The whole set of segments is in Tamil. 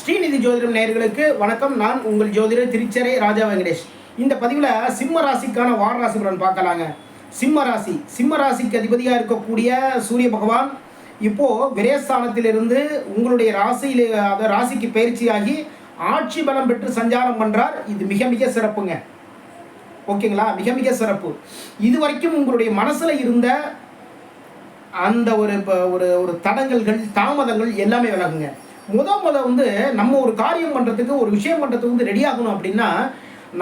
ஸ்ரீநிதி ஜோதிடம் நேர்களுக்கு வணக்கம். நான் உங்கள் ஜோதிடர் திருச்சரை ராஜா வெங்கடேஷ். இந்த பதிவில் சிம்ம ராசிக்கான வார ராசி பலன் பார்க்கலாங்க. சிம்ம ராசி. சிம்ம ராசிக்கு அதிபதியாக இருக்கக்கூடிய சூரிய பகவான் இப்போது விரயஸ்தானத்திலிருந்து உங்களுடைய ராசியில் அதாவது ராசிக்கு பயிற்சியாகி ஆட்சி பலம் பெற்று சஞ்சாரம் பண்ணுறார் இது மிக மிக சிறப்புங்க. ஓகேங்களா? மிக மிக சிறப்பு. இது வரைக்கும் உங்களுடைய மனசில் இருந்த அந்த ஒரு இப்போ ஒரு ஒரு தடங்கல்கள் தாமதங்கள் எல்லாமே விலகுங்க. முத முத வந்து நம்ம ஒரு காரியம் பண்ணுறதுக்கு ஒரு விஷயம் பண்ணுறதுக்கு வந்து ரெடி ஆகணும் அப்படின்னா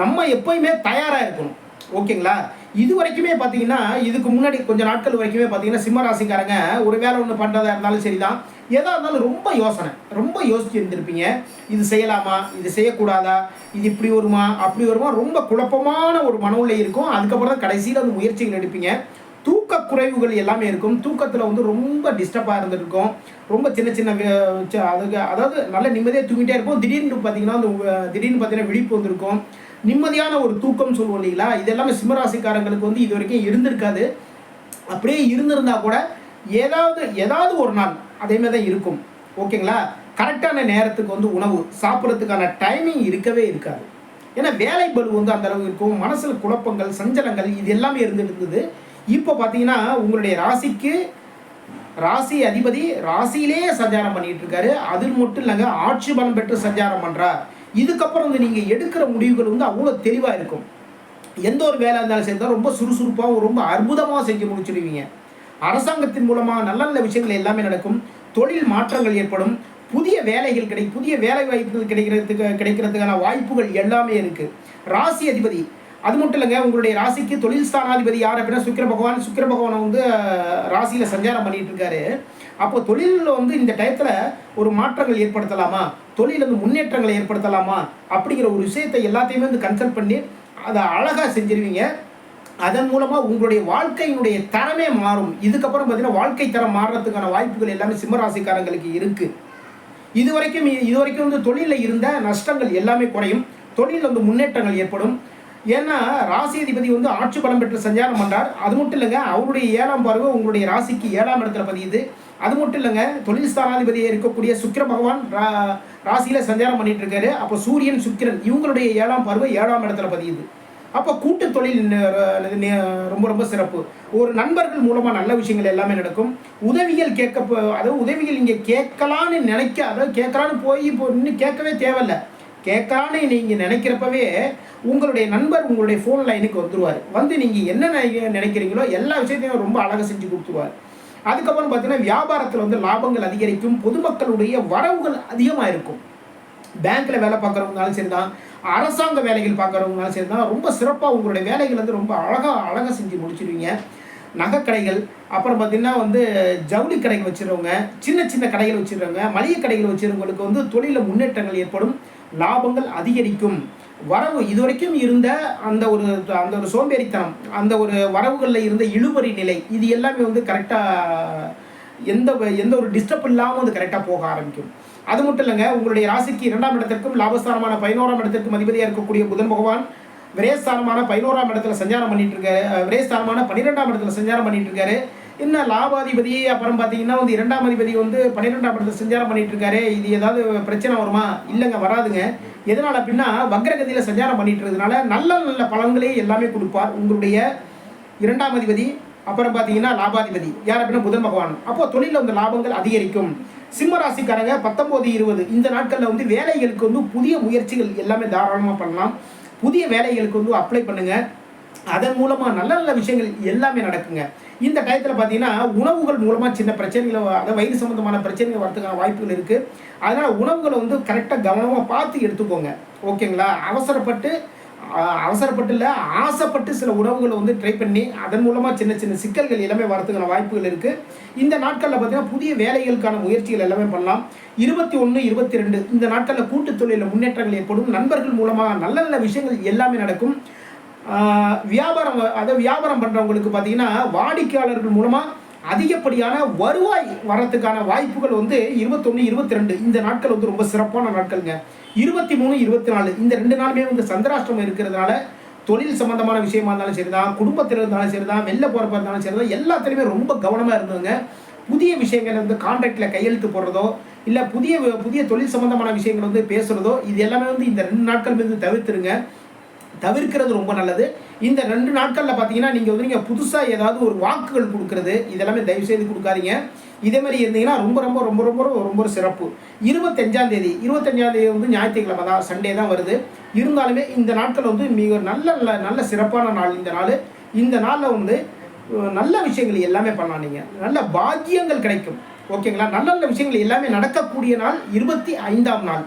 நம்ம எப்போயுமே தயாராக இருக்கணும். ஓகேங்களா? இது வரைக்குமே பார்த்தீங்கன்னா இதுக்கு முன்னாடி கொஞ்சம் நாட்கள் வரைக்குமே பார்த்தீங்கன்னா சிம்ம ராசிக்காரங்க ஒரு வேலை ஒன்று பண்ணுறதா இருந்தாலும் சரிதான். எதாக இருந்தாலும் ரொம்ப யோசனை ரொம்ப யோசிச்சு இருந்திருப்பீங்க. இது செய்யலாமா? இது செய்யக்கூடாதா? இது இப்படி வருமா? அப்படி வருமா? ரொம்ப குழப்பமான ஒரு மனநிலை இருக்கும். அதுக்கப்புறம் தான் கடைசியில் அந்த முயற்சிகள் எடுப்பீங்க. தூக்க குறைவுகள் எல்லாமே இருக்கும். தூக்கத்தில் வந்து ரொம்ப டிஸ்டர்பாக இருந்திருக்கும் ரொம்ப சின்ன சின்ன அதுக்கு அதாவது நல்ல நிம்மதியாக தூங்கிட்டே இருக்கும் திடீர்னு பார்த்தீங்கன்னா அந்த திடீர்னு பார்த்தீங்கன்னா விழிப்பு வந்திருக்கும். நிம்மதியான ஒரு தூக்கம் சொல்லுவோம் இல்லைங்களா? இது எல்லாமே சிம்மராசிக்காரங்களுக்கு வந்து இது வரைக்கும் இருந்திருக்காது. அப்படியே இருந்திருந்தா கூட ஏதாவது ஏதாவது ஒரு நாள் அதே மாதிரி தான் இருக்கும். ஓகேங்களா? கரெக்டான நேரத்துக்கு வந்து உணவு சாப்பிட்றதுக்கான டைமிங் இருக்கவே இருக்காது. ஏன்னா வேலை பளு வந்து அந்த அளவு இருக்கும். மனசில் குழப்பங்கள் சஞ்சலங்கள் இது எல்லாமே இருந்துட்டு இருந்தது. இப்போ பார்த்தீங்கன்னா உங்களுடைய ராசிக்கு ராசி அதிபதி ராசியிலே சஞ்சாரம் பண்ணிட்டு இருக்காரு. அது மட்டும் இல்லைங்க ஆட்சி பலம் பெற்று சஞ்சாரம் பண்ணுறார் இதுக்கப்புறம் வந்து நீங்கள் எடுக்கிற முடிவுகள் வந்து அவ்வளோ தெளிவாக இருக்கும். எந்த ஒரு வேலை இருந்தாலும் சரி தான் ரொம்ப சுறுசுறுப்பாகவும் ரொம்ப அற்புதமாக செஞ்சு முடிச்சிடுவீங்க. அரசாங்கத்தின் மூலமாக நல்ல நல்ல விஷயங்கள் எல்லாமே நடக்கும். தொழில் மாற்றங்கள் ஏற்படும். புதிய வேலைகள் கிடைக்கும் புதிய வேலை வாய்ப்புகள் கிடைக்கிறதுக்கு கிடைக்கிறதுக்கான வாய்ப்புகள் எல்லாமே இருக்குது ராசி அதிபதி அது மட்டும் இல்லைங்க உங்களுடைய ராசிக்கு தொழில் ஸ்தானாதிபதி யார் அப்படின்னா சுக்கிர பகவான். சுக்கிர பகவானை வந்து ராசியில் சஞ்சாரம் பண்ணிட்டு இருக்காரு. அப்போ தொழிலில் வந்து இந்த டயத்தில் ஒரு மாற்றங்கள் ஏற்படுத்தலாமா? தொழிலில் வந்து முன்னேற்றங்களை ஏற்படுத்தலாமா? அப்படிங்கிற ஒரு விஷயத்தை எல்லாத்தையுமே வந்து கன்சல்ட் பண்ணி அதை அழகாக செஞ்சிருவீங்க. அதன் மூலமாக உங்களுடைய வாழ்க்கையினுடைய தரமே மாறும். இதுக்கப்புறம் பார்த்தீங்கன்னா வாழ்க்கை தரம் மாறுறதுக்கான வாய்ப்புகள் எல்லாமே சிம்மராசிக்காரங்களுக்கு இருக்குது இது வரைக்கும் இது வரைக்கும் வந்து தொழிலில் இருந்த நஷ்டங்கள் எல்லாமே குறையும். தொழிலில் வந்து முன்னேற்றங்கள் ஏற்படும். ஏன்னா ராசி அதிபதி வந்து ஆட்சி பலம் பெற்று சஞ்சாரம் பண்ணுறார் அது மட்டும் இல்லைங்க அவருடைய ஏழாம் பார்வை உங்களுடைய ராசிக்கு ஏழாம் இடத்துல பதியுது. அது மட்டும் இல்லைங்க தொழில் ஸ்தானாதிபதியாக இருக்கக்கூடிய சுக்கிர பகவான் ரா- ராசியில் சஞ்சாரம் பண்ணிட்டு இருக்காரு அப்போ சூரியன் சுக்கிரன் இவங்களுடைய ஏழாம் பார்வை ஏழாம் இடத்துல பதியுது. அப்போ கூட்டு தொழில் ரொம்ப ரொம்ப சிறப்பு. ஒரு நண்பர்கள் மூலமாக நல்ல விஷயங்கள் எல்லாமே நடக்கும். உதவிகள் கேட்க அதாவது உதவிகள் இங்கே கேட்கலான்னு நினைக்க அதாவது கேட்கலான்னு போய் இப்போ இன்னும் கேட்கவே தேவையில்ல. கேட்கலான்னு நீங்கள் நினைக்கிறப்பவே உங்களுடைய நண்பர் உங்களுடைய ஃபோன் லைனுக்கு வந்துருவார். வந்து நீங்கள் என்ன நினைக்கிறீங்களோ எல்லா விஷயத்தையும் ரொம்ப அழகாக செஞ்சு கொடுத்துருவார். அதுக்கப்புறம் பார்த்தீங்கன்னா வியாபாரத்தில் வந்து லாபங்கள் அதிகரிக்கும் பொதுமக்களுடைய வரவுகள் அதிகமாக இருக்கும். பேங்க்கில் வேலை பார்க்குறவங்கனாலும் சரி தான் அரசாங்க வேலைகள் பார்க்குறவங்கனாலும் சரி தான் ரொம்ப சிறப்பாக உங்களுடைய வேலைகள் வந்து ரொம்ப அழகாக அழகாக செஞ்சு முடிச்சிருவீங்க. நகைக்கடைகள் அப்புறம் பார்த்தீங்கன்னா வந்து ஜவுளி கடைகள் வச்சுருவங்க சின்ன சின்ன கடைகள் வச்சுருவங்க மளிகை கடைகள் வச்சுருவங்களுக்கு வந்து தொழிலில் முன்னேற்றங்கள் ஏற்படும். லாபங்கள் அதிகரிக்கும். வரவு இதுவரைக்கும் இருந்த அந்த ஒரு அந்த ஒரு சோம்பேறித்தனம் அந்த ஒரு வரவுகளில் இருந்த இழுபறி நிலை இது எல்லாமே வந்து கரெக்டாக எந்த எந்த ஒரு டிஸ்டர்ப் இல்லாமல் வந்து கரெக்டாக போக ஆரம்பிக்கும். அது மட்டும் இல்லைங்க உங்களுடைய ராசிக்கு இரண்டாம் இடத்திற்கும் லாபஸ்தானமான பதினோராம் இடத்திற்கும் அதிபதியாக இருக்கக்கூடிய புதன் பகவான் விரேஸ்தானமான பதினோராம் இடத்துல சஞ்சாரம் பண்ணிட்டு இருக்காரு விரேஸ்தானமான பன்னிரெண்டாம் இடத்துல சஞ்சாரம் பண்ணிட்டு இருக்காரு. என்ன லாபாதிபதி? அப்புறம் பார்த்தீங்கன்னா வந்து இரண்டாம் அதிபதி வந்து பன்னிரெண்டாம் இடத்துல சஞ்சாரம் பண்ணிட்டு இருக்காரு. இது ஏதாவது பிரச்சனை வருமா? இல்லைங்க வராதுங்க. எதனால அப்படின்னா வக்ரகதியில் சஞ்சாரம் பண்ணிட்டு இருக்கிறதுனால நல்ல நல்ல பலன்களே எல்லாமே கொடுப்பார் உங்களுடைய இரண்டாம் அதிபதி. அப்புறம் பார்த்தீங்கன்னா லாபாதிபதி. யார் அப்படின்னா புதன் பகவான். அப்போ தொழிலில் வந்து லாபங்கள் அதிகரிக்கும். சிம்ம ராசிக்காரங்க பத்தொம்போது இருபது. இந்த நாட்களில் வந்து வேலைகளுக்கு வந்து புதிய முயற்சிகள் எல்லாமே தாராளமாக பண்ணலாம். புதிய வேலைகளுக்கு வந்து அப்ளை பண்ணுங்கள் அதன் மூலமாக நல்ல நல்ல விஷயங்கள் எல்லாமே நடக்குங்க. இந்த டயத்தில் பார்த்தீங்கன்னா உணவுகள் மூலமாக சின்ன பிரச்சனைகளை அதாவது வயிறு சம்மந்தமான பிரச்சனைகள் வரதுக்கான வாய்ப்புகள் இருக்குது அதனால் உணவுகளை வந்து கரெக்டாக கவனமாக பார்த்து எடுத்துக்கோங்க. ஓகேங்களா? அவசரப்பட்டு அவசரப்பட்டு இல்லை ஆசைப்பட்டு சில உணவுகளை வந்து ட்ரை பண்ணி அதன் மூலமாக சின்ன சின்ன சிக்கல்கள் எல்லாமே வரதுக்கான வாய்ப்புகள் இருக்குது இந்த நாட்களில் பார்த்தீங்கன்னா புதிய வேலைகளுக்கான முயற்சிகள் எல்லாமே பண்ணலாம். இருபத்தி ஒன்று இருபத்தி ரெண்டு இந்த நாட்களில் கூட்டுத் தொழிலில் முன்னேற்றங்கள் ஏற்படும். நண்பர்கள் மூலமாக நல்ல நல்ல விஷயங்கள் எல்லாமே நடக்கும். வியாபாரம் அதை வியாபாரம் பண்ணுறவங்களுக்கு பார்த்தீங்கன்னா வாடிக்கையாளர்கள் மூலமாக அதிகப்படியான வருவாய் வரத்துக்கான வாய்ப்புகள் வந்து இருபத்தொன்று இருபத்தி ரெண்டு இந்த நாட்கள் வந்து ரொம்ப சிறப்பான நாட்கள்ங்க. இருபத்தி மூணு இருபத்தி நாலு இந்த ரெண்டு நாளுமே வந்து சந்திராஷ்டிரமம் இருக்கிறதுனால தொழில் சம்பந்தமான விஷயமா இருந்தாலும் சரிதான் குடும்பத்தில் இருந்தாலும் சரிதான் வெளில போகிறப்ப இருந்தாலும் சரிதான் எல்லாத்துலேயுமே ரொம்ப கவனமாக இருந்தவங்க புதிய விஷயங்கள் வந்து கான்ட்ராக்டில் கையெழுத்து போடுறதோ இல்லை புதிய புதிய தொழில் சம்பந்தமான விஷயங்கள் வந்து பேசுகிறதோ இது எல்லாமே வந்து இந்த ரெண்டு நாட்கள் வந்து தவிர்த்துருங்க. தவிர்க்கிறது ரொம்ப நல்லது. இந்த ரெண்டு நாட்களில் பார்த்தீங்கன்னா நீங்கள் வந்து நீங்கள் புதுசாக ஏதாவது ஒரு வாக்குகள் கொடுக்குறது இதெல்லாமே தயவு செய்து கொடுக்காதீங்க. இதே மாதிரி இருந்தீங்கன்னா ரொம்ப ரொம்ப ரொம்ப ரொம்ப ரொம்ப ஒரு சிறப்பு. இருபத்தஞ்சாம் தேதி இருபத்தஞ்சாம் தேதி வந்து ஞாயிற்றுக்கிழமை தான் சண்டே தான் வருது. இருந்தாலுமே இந்த நாட்கள் வந்து மிக நல்ல நல்ல நல்ல சிறப்பான நாள் இந்த நாள். இந்த நாளில் வந்து நல்ல விஷயங்கள் எல்லாமே பண்ணலாம் நீங்கள் நல்ல பாக்கியங்கள் கிடைக்கும். ஓகேங்களா? நல்ல நல்ல விஷயங்கள் எல்லாமே நடக்கக்கூடிய நாள் இருபத்தி ஐந்தாம் நாள்.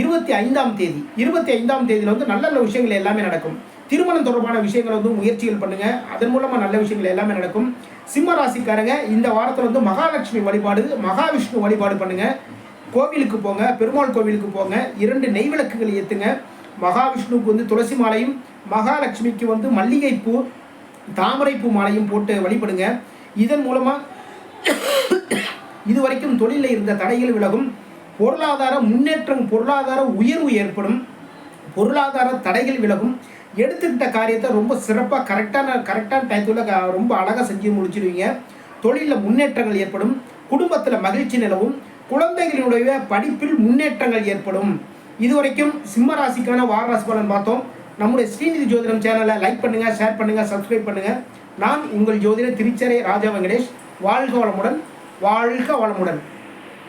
இருபத்தி ஐந்தாம் தேதி இருபத்தி ஐந்தாம் தேதியில் வந்து நல்ல நல்ல விஷயங்கள் எல்லாமே நடக்கும். திருமணம் தொடர்பான விஷயங்கள் வந்து முயற்சிகள் பண்ணுங்கள் அதன் மூலமாக நல்ல விஷயங்கள் எல்லாமே நடக்கும். சிம்ம ராசிக்காரங்க இந்த வாரத்தில் வந்து மகாலட்சுமி வழிபாடு மகாவிஷ்ணு வழிபாடு பண்ணுங்கள் கோவிலுக்கு போங்க பெருமாள் கோவிலுக்கு போங்க. இரண்டு நெய் விளக்குகள் ஏற்றுங்க மகாவிஷ்ணுவுக்கு வந்து துளசி மாலையும் மகாலட்சுமிக்கு வந்து மல்லிகைப்பூ தாமரைப்பூ மாலையும் போட்டு வழிபடுங்க. இதன் மூலமாக இதுவரைக்கும் தொழிலில் இருந்த தடைகள் விலகும். பொருளாதார முன்னேற்றம் பொருளாதார உயர்வு ஏற்படும் பொருளாதார தடைகள் விலகும். எடுத்துக்கிட்ட காரியத்தை ரொம்ப சிறப்பாக கரெக்டான கரெக்டான டயத்தில் ரொம்ப அழகாக செஞ்சு முடிச்சிடுவீங்க தொழிலில் முன்னேற்றங்கள் ஏற்படும் குடும்பத்தில் மகிழ்ச்சி நிலவும் குழந்தைகளுடைய படிப்பில் முன்னேற்றங்கள் ஏற்படும். இதுவரைக்கும் சிம்ம ராசிக்கான வார பலன் பார்த்தோம். நம்முடைய ஸ்ரீநிதி ஜோதிடம் சேனலை லைக் பண்ணுங்கள் ஷேர் பண்ணுங்கள் சப்ஸ்கிரைப் பண்ணுங்கள் நான் உங்கள் ஜோதிடர் திருச்சரை ராஜா வெங்கடேஷ். வாழ்க வளமுடன் வாழ்க வளமுடன்.